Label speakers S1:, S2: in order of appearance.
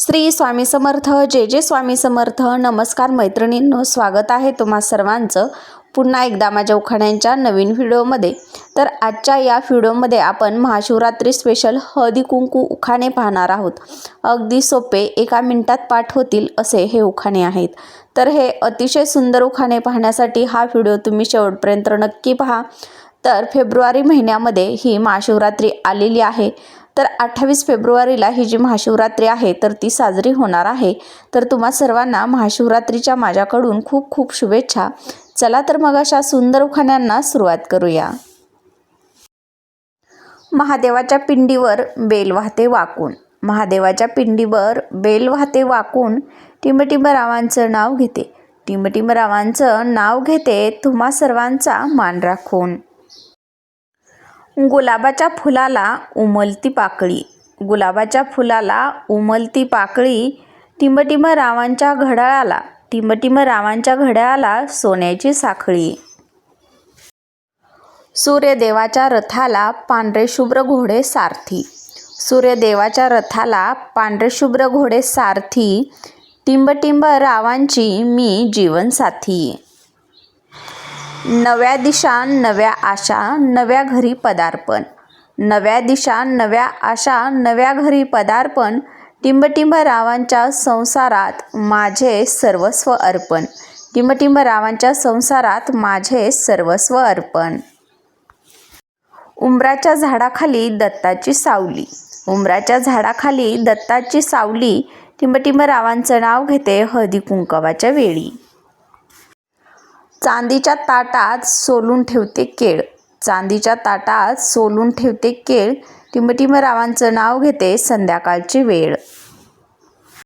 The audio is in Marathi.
S1: श्री स्वामी समर्थ जे जे स्वामी समर्थ. नमस्कार मैत्रिणींनो स्वागत आहे तुम्हा सर्वांचं पुन्हा एकदा माझ्या उखाण्यांच्या नवीन व्हिडिओमध्ये. तर आजच्या या व्हिडिओमध्ये आपण महाशिवरात्री स्पेशल हळदी कुंकू उखाणे पाहणार आहोत. अगदी सोपे एका मिनिटात पाठ होतील असे हे उखाणे आहेत. तर हे अतिशय सुंदर उखाणे पाहण्यासाठी हा व्हिडिओ तुम्ही शेवटपर्यंत नक्की पहा. तर फेब्रुवारी महिन्यामध्ये ही महाशिवरात्री आलेली आहे. तर अठ्ठावीस फेब्रुवारीला ही जी महाशिवरात्री आहे तर ती साजरी होणार आहे. तर तुम्हा सर्वांना महाशिवरात्रीच्या माझ्याकडून खूप खूप शुभेच्छा. चला तर मग अशा सुंदर उखाण्यांना सुरुवात करूया. महादेवाच्या पिंडीवर बेल वाहते वाकून. महादेवाच्या पिंडीवर बेल वाहते वाकून टिंबटिंबरावांचं नाव घेते. टिंबटिंबरावांचं नाव घेते तुम्हा सर्वांचा मान राखून. गुलाबाच्या फुलाला उमलती पाकळी. गुलाबाच्या फुलाला उमलती पाकळी टिंबटिंब रावांच्या घड्याळाला टिंबटिंब रावांच्या घड्याळाला सोन्याची साखळी. सूर्यदेवाच्या रथाला पांढरे शुभ्र घोडे सारथी. सूर्यदेवाच्या रथाला पांढरे शुभ्र घोडे सारथी. टिंबटिंब रावांची मी जीवनसाथी. नव्या दिशा नव्या आशा नव्या घरी पदार्पण. नव्या दिशा नव्या आशा नव्या घरी पदार्पण. टिंबटिंब रावांच्या संसारात माझे सर्वस्व अर्पण. टिंबटिंब रावांच्या संसारात माझे सर्वस्व अर्पण. उंबराच्या झाडाखाली दत्ताची सावली. उंबराच्या झाडाखाली दत्ताची सावली. टिंबटिंब रावांचं नाव घेते हळदी कुंकवाच्या वेळी. चांदीच्या ताटात सोलून ठेवते केळ. चांदीच्या ताटात सोलून ठेवते केळ. टिंबटिंब रावांचं नाव घेते संध्याकाळची वेळ.